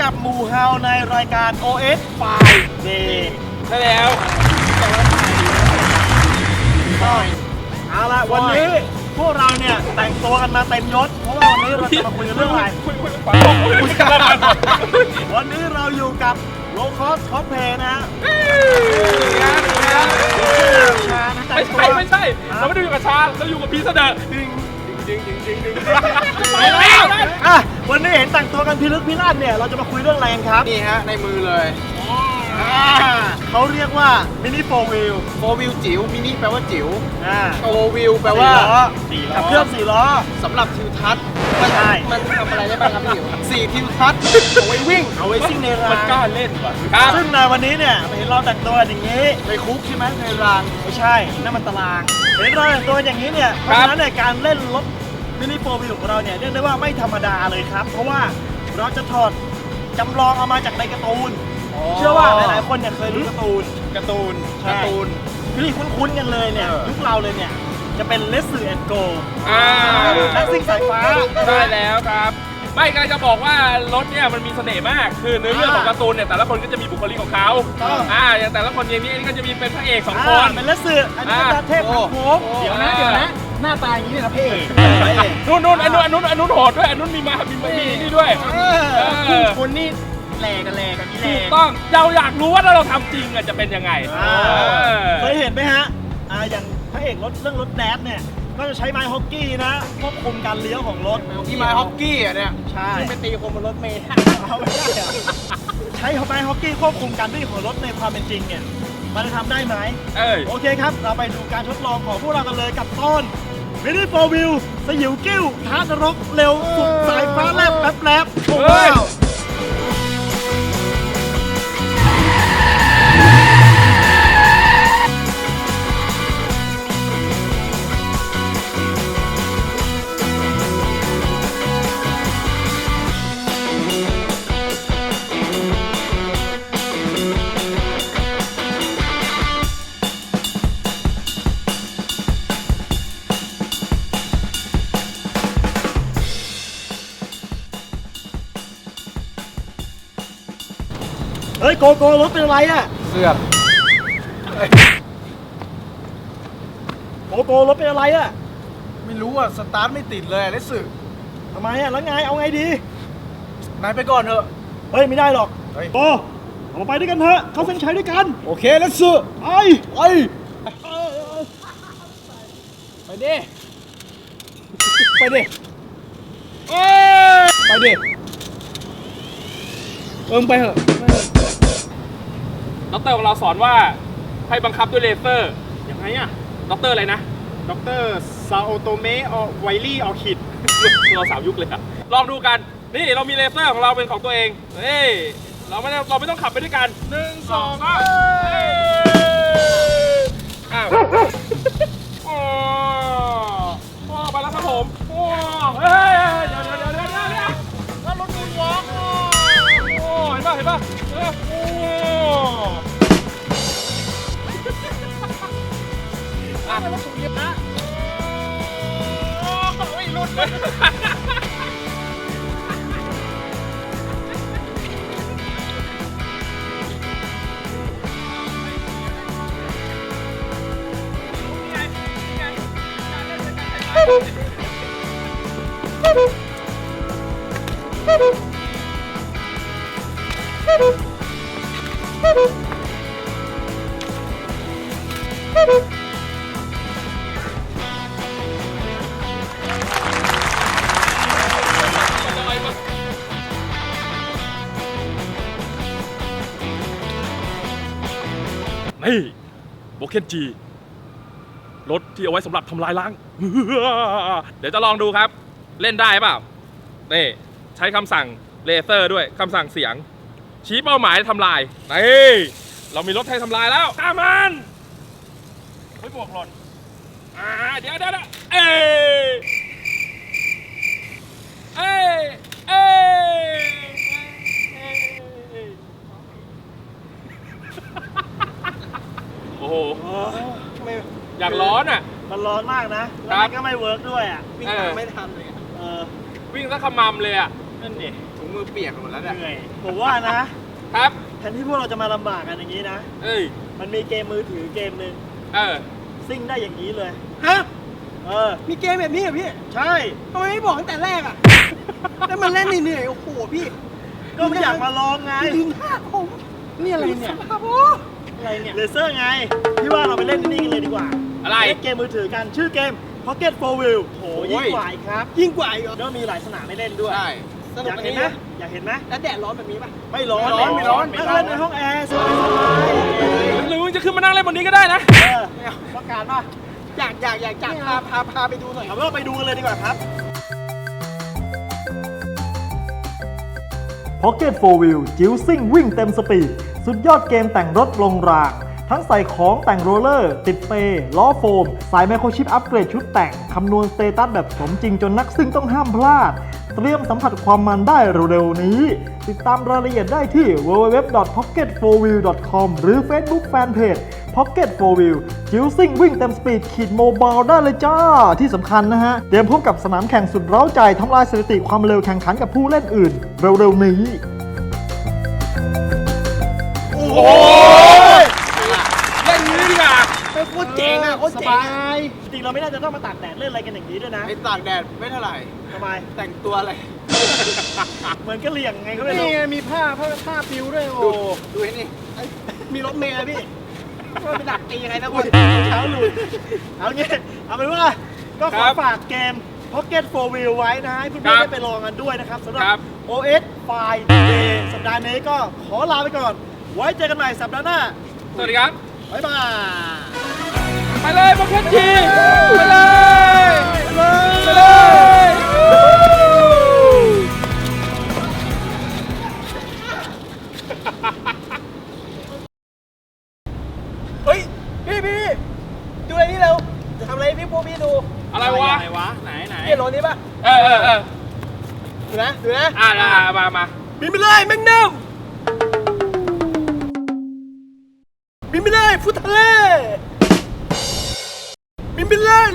กับหมู่เฮาในรายการ OS ไฟเดย์ใช่แล้วเอาละวันนี้พวกเราเนี่ยแต่งตัวกันมาเต็มยศ เพราะว่าวันนี้เราจะมาคุยกันเรื่องอะไร คุยคุยคุยคุยกันแล้วกันวันนี้เราอยู่กับโลคอสคอสเพย์นะฮะชานะแต่ไม่งตัวใช่ไม่ใช่ เราไม่ได้อยู่กับชา เราอยู่กับพีเสดอ ดึงดึงดึงดึงดึงดึงไปแล้วอะวันนี้เห็นแต่งตัวกันพิลึกพิลั่นเนี่ย เราจะมาคุยเรื่องอะไรกันครับ นี่ฮะ ในมือเลยอ่าเขาเรียกว่ามินิโฟวิลโฟวิวจิ๋วมินิแปลว่าจิ๋วอ่าโฟวิวแปลว่าสี่ล้อขับเคลื่อนสี่ล้อสำหรับทิวทัศน์มันใช่มันทำอะไรได้บ้างครับพี่จิ๋วสี่ทิวทัศน์เอาไว้วิ่งเอาไว้ซิ่งในรามันงกล้าเล่นว่ะครับซึ่งในวันนี้เนี่ยเห็นเราแต่งตัวกันอย่างนี้ในคุกใช่ไหมในรางไม่ใช่นั่นมันตารางเห็นเราแต่งตัวอย่างนี้เนี่ยเพราะฉะนั้นเนี่ยการเล่นรถ มินิโฟวิลของเราเนี่ยเรียกได้ว่าไม่ธรรมดาเลยครับ เพราะว่าเราจะถอดจำลองเอามาจากในการ์ตูน เชื่อว่าหลายๆคนเนี่ยเคยดูการ์ตูนการ์ตูนใช่การ์ตูนที่คุ้นๆกันเลยเนี่ยเออยุคเราเลยเนี่ยจะเป็นเลสสือแอนโกอ่านักซิ่งสายฟ้าได้แล้วครับไม่กำลังจะบอกว่ารถเนี่ยมันมีเสน่ห์มาก คือเนื้อเรื่องของการ์ตูนเนี่ยแต่ละคนก็จะมีบุคลิกของเขาต้องอ่าอย่างแต่ละคนอย่างนี้อันนี้ก็จะมีเป็นพระเอกสองคอ่านเป็นเลสสืออันนี้ก็จะเทพโอ้ทางโค้งเดี๋ยวนะเดี๋ยวนะห น้าตาอย่างนี้เลยนะพี่เอกนู่นนู่นอันนู้นอันนู้นอันนู้นโหดด้วยอันนู้นมีมามีมีนี่ด้วยเอเอออคุณนี่แหลกันแหลกันนี่แหลถูกต้องเราอยากรู้ว่าถ้าเราทำจริงอะจะเป็นยังไงอ่าเออเคยเห็นไหมฮะอ่าอย่างพระเอกรถเรื่องรถแดดเนี่ยก็จะใช้ไม้ฮอกกี้นะควบคุมการเลี้ยวของรถที่มาฮอกกี้อะเนี่ยใช่ที่ไปตีคนบนรถเมล์เอาไม่ได้อะใช้ไม้ฮอกกี้ควบคุมการวิ่งของรถในความเป็นจริงเนี่ยมันจะทำได้ไหมเอ้ยโอเคครับ เราไปดูการทดลองของพวกเรากันเลยกับต้น มินิโฟวิลสยิวกิ้วท้านรกเร็วสุดสายฟ้าแลบแป๊บแลบโอ้เฮ้ ฮ้ยโกโก้รถเป็นอะไรอะเสือกโกโก้รถเป็นอะไรอะไม่รู้อะสตาร์ทไม่ติดเลยเลสสึทำไมอะแล้วไงเอาไงดีนายไปก่อนเถอะเฮ้ยไม่ได้หรอกเฮ้ยโตเราไปด้วยกันเถอะเข้าเส้นชัยด้วยกันโอเคเลสสึไอ้ไปไปดิไปดิเอ้ยไปดิเอิมไปเถอะ ดอกเตอรของเราสอนว่าให้บังคับด้วยเลเซอร์ยังไงอะด็อกเตอร์อะไรนะดรซาโอโตเมะไวลี่ออคิดเราสามยุคเลยอะลองดูกัน นี่เรามีเลเซอร์ของเราเป็นของตัวเองเฮ้ยเราไม่ได้เราไม่ต้องขับไปด้วยกันหนึ่งสองสามเฮ้ยอ้าวโอ้โอ้ไปแล้วครับผมโอ้เฮ้ยเดี๋ยวเดี๋ยวเดี๋ยวเดี๋ยวเดี๋ยวเดี๋ยวแล้วรถมูนวอล์กโอ้เห็นป่ะเห็นป่ะ นี่โบเคนจี รถที่เอาไว้สำหรับทำลายล้าง เดี๋ยวจะลองดูครับ เล่นได้เปล่านี่ใช้คำสั่งเลเซอร์ด้วยคำสั่งเสียง ชี้เป้าหมายทำลายนี่เรามีรถให้ทำลายแล้วข้ามันเฮ้ยบวกหล่นอ่าเดี๋ยวเดี๋ยวเดี๋ยวเอ้ยเอ้ยเอ้ยเอ้ยโอ้โห ไม่ อยากร้อนอะ มันร้อนมากนะคแล้รัวบมันก็ไม่เวิร์กด้วยอะวิ่งตามไม่ทันเลยเออวิ่งสักขมำเลยอะนั่นดิถุงมือเปียกหมดแล้วเหเนี่ยนื่อยผมว่านะครับแทนที่พวกเราจะมาลำบากกันอย่างนี้นะ เอ้ยมันมีเกมมือถือเกมหนึ่งเออซิ่งได้อย่างนี้เลยฮะเออมีเกมแบบนี้เหรอพี่ใช่ ทำไมไม่บอกตั้งแต่แรกอะ แล้วมันเล่นเหนื่อยๆโอ้โหพี่ก็ไม่อยากมาลองไงลืมหน้าผมนี่อะไรเนี่ยครับโอ้อะไรเนี่ยเลเซอร์ไงพี่ว่าเราไปเล่นที่นี่กันเลยดีกว่า อะไร เล่นเกมมือถือกันชื่อเกม Pocket 4 Wheel โหยิ่งกว่าอีกครับ ยิ่งกว่าอีกเหรอแล้วมีหลายสนามให้เล่นด้วย ใช่ สนุอกยากอันเห็นนี้ไหมนะอยากเห็นไหมแล้วแดดร้อนแบบนี้ป่ะ ไม่ร้อนไม่ร้อนไม่ร้อนนั่งเล่นในห้องแอร์สบายสบายหรือมึงจะขึ้นมานั่งเล่นบนนี้ก็ได้นะ เออไม่เอาต้องการป่ะอยากอยากอยากจัดพาพาพาไปดูหน่อยเอาเป็นว่าไปดูกันเลยดีกว่าครับ Pocket 4 Wheel จิ๋วซิ่งวิ่งเต็มสปีด สุดยอดเกมแต่งรถลงราง ทั้งใส่ของแต่งโรลเลอร์ ติดเปย์ล้อโฟม สายไมโครชิปอัปเกรดชุดแต่ง คำนวณสเตตัสแบบสมจริงจนนักซิ่งต้องห้ามพลาด เตรียมสัมผัสความมันได้เร็วๆนี้ ติดตามรายละเอียดได้ที่ www.pocket4wheel.com หรือ Facebook Fanpage Pocket 4 Wheel จิ๋วซิ่งวิ่งเต็มสปีดขีดโมบายได้เลยจ้า ที่สำคัญนะฮะ เตรียมพบกับสนามแข่งสุดเร้าใจทำลายสถิติความเร็วแข่งขันกับผู้เล่นอื่น เร็วๆนี้ โอ้โหเล่นนี้ดีกว่า ไปโคตรเจ๋งอะโคตรสเจ๋งบาย จริงเราไม่น่าจะต้องมาตากแดดเล่นอะไรกันอย่างนี้ด้วยนะไอ้ตากแดดไม่เท่าไหร่ ทำไมแต่งตัวอะไร เหมือนกะเหลี่ยงไงก็ไม่นี่รู้ไงมีผ้าผ้าผ้าปิวด้วยโอ้ดูไอ้นี่ไอ้มีรถเมล์อะพี่ว่าไปดักตียังไงนะคุณเช้าหลุดเอางี้เอาเป็นว่าก็ขอฝากเกม Pocket 4 Wheel ไว้นะให้เพื่อนๆได้ไปลองกันด้วยนะครับสำหรัครับ OS File Day สัปดาห์นี้ก็ขอลาไปก่อน ไว้เจอกันใหม่สัปดาห์หน้า สวัสดีครับ บ๊ายบาย ไปเลยโปรเกตจีไปเลยไปเลยไปเลยเฮ้ยพี่พี่ดูอะไรนี่เร็วจะทำอะไรให้พี่พวกพี่ดูอะไรวะวะ ไหนไหนเห็นรถนี้ป่ะเออเออเออดูนะดูนะอ่าอ่ามามาบินไปเลยแมงนัมบินไปเลยฟุตทะเลบิ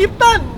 นไป